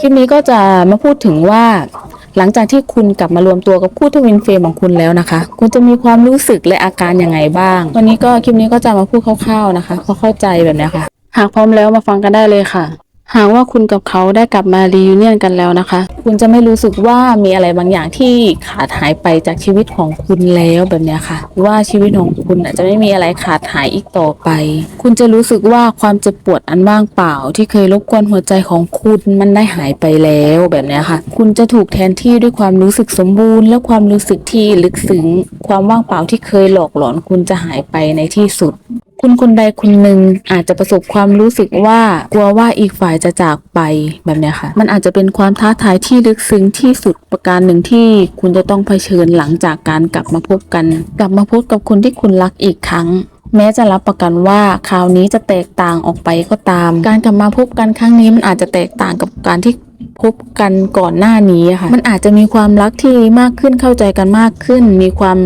คลิปนี้ก็จะมาพูดถึงว่า หลังจากที่คุณกลับมารวมตัวกับคู่ทวินเฟรมของคุณแล้วนะคะ คุณจะมีความรู้สึกและอาการยังไงบ้าง วันนี้ก็คลิปนี้ก็จะมาพูดคร่าวๆนะคะเพราะเข้าใจแบบนี้ค่ะ หากพร้อมแล้วมาฟังกันได้เลยค่ะ หากว่าคุณกับเขาได้กลับมารียูเนียนกันแล้วนะคะ คุณจะไม่รู้สึกว่ามีอะไรบางอย่างที่ขาดหายไปจากชีวิตของคุณแล้วแบบนี้ค่ะ ว่าชีวิตของคุณอาจจะไม่มีอะไรขาดหายอีกต่อไป คุณจะรู้สึกว่าความเจ็บปวดอันว่างเปล่า ที่เคยรบกวนหัวใจของคุณมันได้หายไปแล้วแบบนี้ค่ะ คุณจะถูกแทนที่ด้วยความรู้สึกสมบูรณ์ และความรู้สึกที่ลึกซึ้งความว่างเปล่าที่เคยหลอกหลอนคุณจะหายไปในที่สุด คุณคนใดคนหนึ่งอาจจะประสบความรู้สึกว่ากลัวว่าอีกฝ่ายจะจากไปแบบนี้ค่ะ มันอาจจะเป็นความท้าทายที่ลึกซึ้งที่สุดประการหนึ่งที่คุณจะต้องเผชิญหลังจากการกลับมาพบกัน กลับมาพบกับคนที่คุณรักอีกครั้งแม้จะรับประกันว่าคราวนี้จะแตกต่างออกไปก็ตาม การกลับมาพบกันครั้งนี้มันอาจจะแตกต่างกับการที่ พบกันก่อนหน้านี้ค่ะ มันอาจจะมีความรักที่มากขึ้นเข้าใจกันมากขึ้น มีความ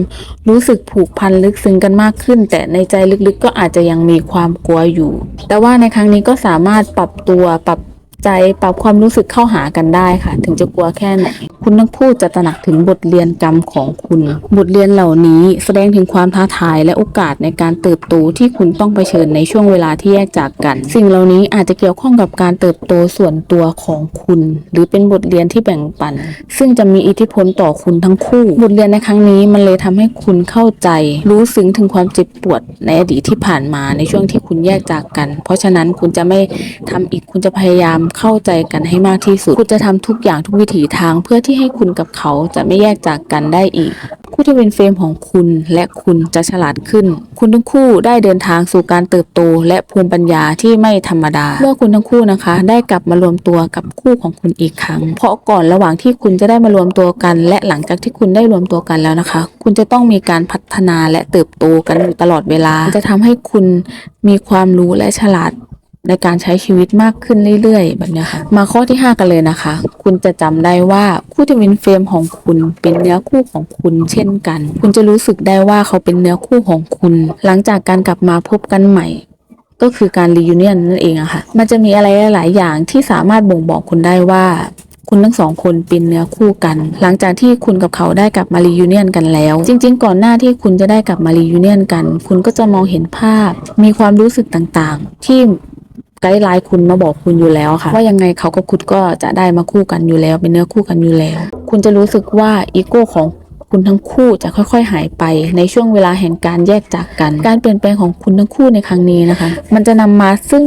รู้สึกผูกพันลึกซึ้งกันมากขึ้น แต่ในใจลึกๆ ก็อาจจะยังมีความกลัวอยู่ แต่ว่าในครั้งนี้ก็สามารถปรับตัวปรับ ใจปรับความรู้สึกเข้าหากันได้ค่ะ ถึงจะกลัวแค่ไหนคุณทั้งคู่จะตระหนักถึงบทเรียนกรรมของคุณ บทเรียนเหล่านี้แสดงถึงความท้าทายและโอกาสในการเติบโตที่คุณต้องเผชิญในช่วงเวลาที่แยกจากกัน สิ่งเหล่านี้อาจจะเกี่ยวข้องกับการเติบโตส่วนตัวของคุณ หรือเป็นบทเรียนที่แบ่งปัน ซึ่งจะมีอิทธิพลต่อคุณทั้งคู่ บทเรียนในครั้งนี้มันเลยทำให้คุณเข้าใจ รู้ซึ้งถึงความเจ็บปวดในอดีตที่ผ่านมาในช่วงที่คุณแยกจากกัน เพราะฉะนั้นคุณจะไม่ทำอีกคุณจะพยายามเข้าใจกันให้มากที่สุด คุณจะทำทุกอย่างทุกวิถีทางเพื่อที่ให้คุณกับเขาจะไม่แยกจากกันได้อีกคู่ที่เป็นเฟรมของคุณและคุณจะฉลาดขึ้น คุณทั้งคู่ได้เดินทางสู่การเติบโต และภูมิปัญญาที่ไม่ธรรมดาเมื่อคุณทั้งคู่นะคะ ได้กลับมารวมตัวกับคู่ของคุณอีกครั้ง เพราะก่อนระหว่างที่คุณจะได้มารวมตัวกัน และหลังจากที่คุณได้รวมตัวกันแล้วนะคะ คุณจะต้องมีการพัฒนาและเติบโตกันอยู่ตลอดเวลา จะทำให้คุณมีความรู้และฉลาด ในการใช้ชีวิตมากขึ้นเรื่อยๆ แบบนี้ค่ะ มาข้อที่ 5 กันเลยนะคะ คุณจะจำได้ว่าคู่ทวินเฟรมของคุณเป็นเนื้อคู่ของคุณเช่นกัน คุณจะรู้สึกได้ว่าเขาเป็นเนื้อคู่ของคุณ หลังจากการกลับมาพบกันใหม่ก็คือการรียูเนียนนั่นเองอะค่ะ มันจะมีอะไรหลาย ๆ อย่างที่สามารถบ่งบอกคุณได้ว่า คุณทั้งสองคนเป็นเนื้อคู่กัน หลังจากที่คุณกับเขาได้กลับมารียูเนียนกันแล้ว จริง ๆ ก่อนหน้าที่คุณจะได้กลับมารียูเนียนกัน คุณก็จะมองเห็นภาพ มีความรู้สึกต่าง ๆ ที่ ไกด์ไลน์คุณมาบอกคุณอยู่แล้วค่ะ ว่ายังไงเขากับคุณก็จะได้มาคู่กันอยู่แล้ว เป็นเนื้อคู่กันอยู่แล้ว คุณจะรู้สึกว่าอีโก้ของคุณทั้งคู่จะค่อย ๆ หายไปในช่วงเวลาแห่งการแยกจากกัน การเปลี่ยนแปลงของคุณทั้งคู่ในครั้งนี้นะคะ มันจะนำมาซึ่ง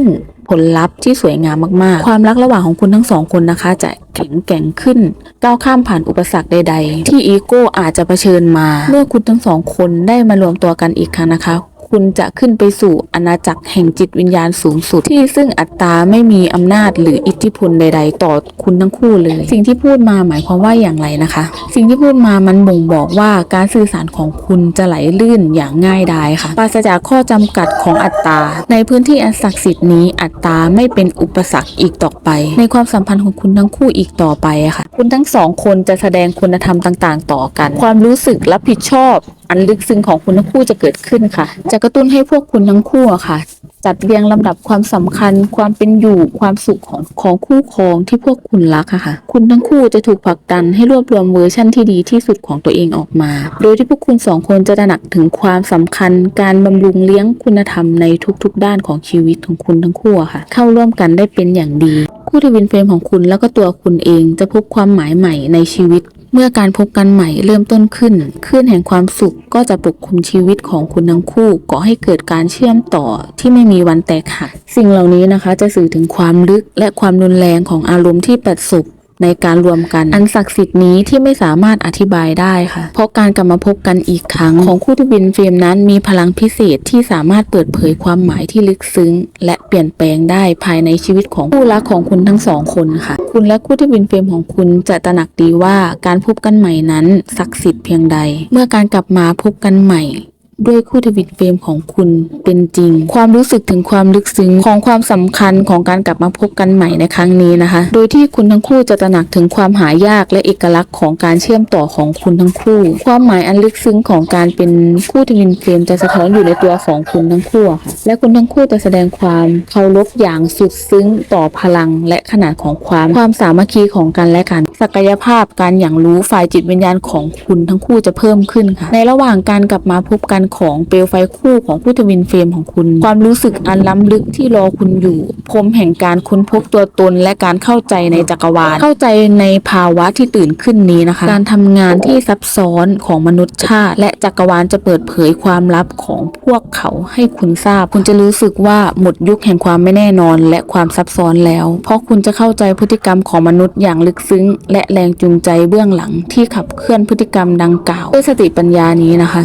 ผลลัพธ์ที่สวยงามมาก ๆ ความรักระหว่างของคุณทั้งสองคนนะคะ จะแข็งแกร่งขึ้น ก้าวข้ามผ่านอุปสรรคใด ๆ ที่อีโก้อาจจะเผชิญมา เมื่อคุณทั้งสองคนได้มารวมตัวกันอีกครั้งนะคะ คุณจะขึ้นไปสู่อาณาจักรแห่งจิตวิญญาณสูงสุดที่ซึ่งอัตตาไม่มีอำนาจหรืออิทธิพลใด ๆ ต่อคุณทั้งคู่เลย สิ่งที่พูดมาหมายความว่าอย่างไรนะคะ สิ่งที่พูดมามันบ่งบอกว่าการสื่อสารของคุณจะไหลลื่นอย่างง่ายดายค่ะปราศจากข้อจำกัดของอัตตา ในพื้นที่อันศักดิ์สิทธิ์นี้อัตตาไม่เป็นอุปสรรคอีกต่อไป ในความสัมพันธ์ของคุณทั้งคู่อีกต่อไปค่ะ คุณทั้งสองคนจะแสดงคุณธรรมต่างๆ ต่อกัน ความรู้สึกรับผิดชอบอันลึกซึ้งของคุณทั้งคู่จะเกิดขึ้นค่ะ จะกระตุ้นให้พวกคุณทั้งคู่ค่ะ จัดเรียงลำดับความสำคัญ ความเป็นอยู่ความสุขของของคู่ครองที่พวกคุณรักอะค่ะ คุณทั้งคู่จะถูกผลักดันให้รวบรวมเวอร์ชั่นที่ดีที่สุดของตัวเองออกมา โดยที่พวกคุณสองคนจะตระหนักถึงความสำคัญ การบำรุงเลี้ยงคุณธรรมในทุกๆ ด้านของชีวิตของคุณทั้งคู่อะค่ะ เข้าร่วมกันได้เป็นอย่างดี คู่ที่วินเฟรมของคุณแล้วก็ตัวคุณเองจะพบความหมายใหม่ในชีวิต เมื่อการพบกันใหม่เริ่มต้นขึ้นคลื่นแห่งความสุขก็จะปกคลุมชีวิตของคุณทั้งคู่ก่อให้เกิดการเชื่อมต่อที่ไม่มีวันแตกหักสิ่งเหล่านี้นะคะจะสื่อถึงความลึกและความรุนแรงของอารมณ์ที่ประสบ ในการรวมกัน อันศักดิ์สิทธิ์นี้ที่ไม่สามารถอธิบายได้ค่ะ เพราะการกลับมาพบกันอีกครั้ง ของคู่ที่บินเฟรมนั้นมีพลังพิเศษที่สามารถเปิดเผยความหมายที่ลึกซึ้ง และเปลี่ยนแปลงได้ภายในชีวิตของคู่รักของคุณทั้งสองคนค่ะ คุณและคู่ที่บินเฟรมของคุณจะตระหนักดีว่าการพบกันใหม่นั้นศักดิ์สิทธิ์เพียงใด เมื่อการกลับมาพบกันใหม่ ด้วยคู่ทวินเฟรมของคุณเป็นจริง ความรู้สึกถึงความลึกซึ้งของความสำคัญของการกลับมาพบกันใหม่ในครั้งนี้นะคะ โดยที่คุณทั้งคู่จะตระหนักถึงความหายากและเอกลักษณ์ของการเชื่อมต่อของคุณทั้งคู่ ความหมายอันลึกซึ้งของการเป็นคู่ทวินเฟรมจะสะท้อนอยู่ในตัวของคุณทั้งคู่ค่ะและคุณทั้งคู่จะแสดงความเคารพอย่างสุดซึ้งต่อพลังและขนาดของความความสามัคคีของกันและกัน ศักยภาพการอย่างรู้ฝ่ายจิตวิญญาณของคุณทั้งคู่จะเพิ่มขึ้นค่ะ ในระหว่างการกลับมาพบกันของเปลวไฟคู่ของผู้ทวินเฟรมของคุณ ความรู้สึกอันล้ำลึกที่รอคุณอยู่พรมแห่งการค้นพบตัวตนและการเข้าใจในจักรวาล เข้าใจในภาวะที่ตื่นขึ้นนี้นะคะ การทำงานที่ซับซ้อนของมนุษยชาติ และจักรวาลจะเปิดเผยความลับของพวกเขาให้คุณทราบ คุณจะรู้สึกว่าหมดยุคแห่งความไม่แน่นอน และความซับซ้อนแล้ว เพราะคุณจะเข้าใจพฤติกรรมของมนุษย์อย่างลึกซึ้ง และแรงจูงใจเบื้องหลังที่ขับเคลื่อนพฤติกรรมดังกล่าวด้วยสติปัญญานี้นะคะ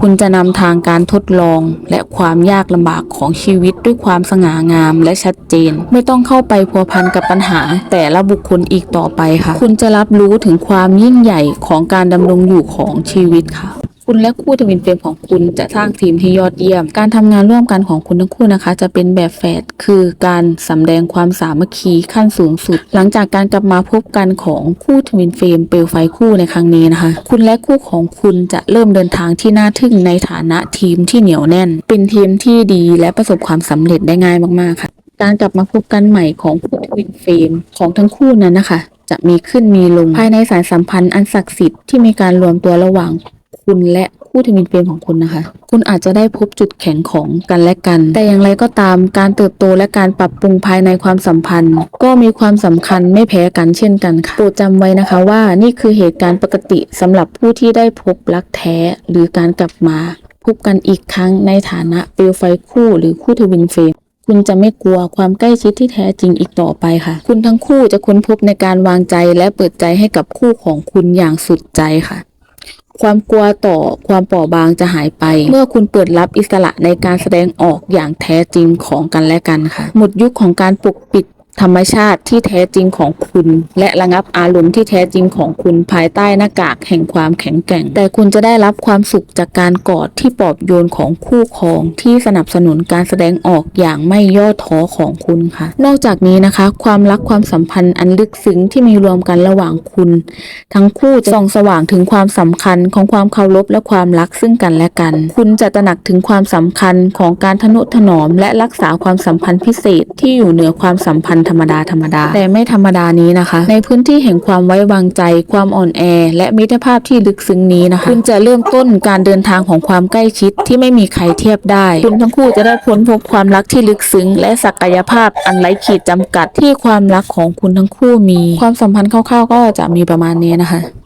คุณจะนำทางการทดลองและความยากลำบากของชีวิตด้วยความสง่างามและชัดเจน ไม่ต้องเข้าไปพัวพันกับปัญหา แต่ละบุคคลอีกต่อไปค่ะ คุณจะรับรู้ถึงความยิ่งใหญ่ของการดำรงอยู่ของชีวิตค่ะ คุณและคู่ทวินเฟรมของคุณจะสร้างทีมที่ยอดเยี่ยม การทำงานร่วมกันของคุณทั้งคู่นะคะ จะเป็นแบบแฝดคือการสำแดงความสามัคคีขั้นสูงสุด หลังจากการกลับมาพบกันของคู่ทวินเฟรมเปลวไฟคู่ในครั้งนี้นะคะ คุณและคู่ของคุณจะเริ่มเดินทางที่น่าทึ่งในฐานะทีมที่เหนียวแน่น เป็นทีมที่ดีและประสบความสำเร็จได้ง่ายมากๆค่ะ การกลับมาพบกันใหม่ของคู่ทวินเฟรมของทั้งคู่นั้นนะคะ จะมีขึ้นมีลงภายในสายสัมพันธ์อันศักดิ์สิทธิ์ที่มีการรวมตัวระหว่าง คุณและคู่ทวินเฟรมของคุณนะคะ คุณอาจจะได้พบจุดแข็งของกันและกัน แต่อย่างไรก็ตามการเติบโตและการปรับปรุงภายในความสัมพันธ์ ก็มีความสำคัญไม่แพ้กันเช่นกันค่ะโปรดจำไว้นะคะว่านี่คือเหตุการณ์ปกติสำหรับผู้ที่ได้พบรักแท้หรือการกลับมาพบกันอีกครั้งในฐานะเปลวไฟคู่หรือคู่ทวินเฟรมคุณจะไม่กลัวความใกล้ชิดที่แท้จริงอีกต่อไปค่ะ คุณทั้งคู่จะค้นพบในการวางใจและเปิดใจให้กับคู่ของคุณอย่างสุดใจค่ะ ความกลัวต่อความเปราะบางจะหายไป เมื่อคุณเปิดรับอิสระในการแสดงออกอย่างแท้จริงของกันและกันค่ะ หมดยุคของการปกปิด ธรรมชาติที่แท้จริงของคุณ และระงับอารมณ์ที่แท้จริงของคุณภายใต้หน้ากากแห่งความแข็งแกร่ง แต่คุณจะได้รับความสุขจากการกอดที่ปลอบโยนของคู่ครอง ที่สนับสนุนการแสดงออกอย่างไม่ย่อท้อของคุณค่ะ นอกจากนี้นะคะ ความรักความสัมพันธ์อันลึกซึ้งที่มีรวมกันระหว่างคุณ ทั้งคู่จะส่องสว่างถึงความสำคัญของความเคารพและความรักซึ่งกันและกัน คุณจะตระหนักถึงความสำคัญของการทนุถนอม และรักษาความสัมพันธ์พิเศษที่อยู่เหนือความสัมพันธ์ธรรมดาธรรมดา แต่ไม่ธรรมดานี้นะคะ ในพื้นที่แห่งความไว้วางใจ ความอ่อนแอ และมิตรภาพที่ลึกซึ้งนี้นะคะ คุณจะเริ่มต้นการเดินทางของความใกล้ชิดที่ไม่มีใครเทียบได้ คุณทั้งคู่จะได้ค้นพบความรักที่ลึกซึ้ง และศักยภาพอันไร้ขีดจำกัดที่ความรักของคุณทั้งคู่มี ความสัมพันธ์คร่าวๆก็จะมีประมาณนี้นะคะ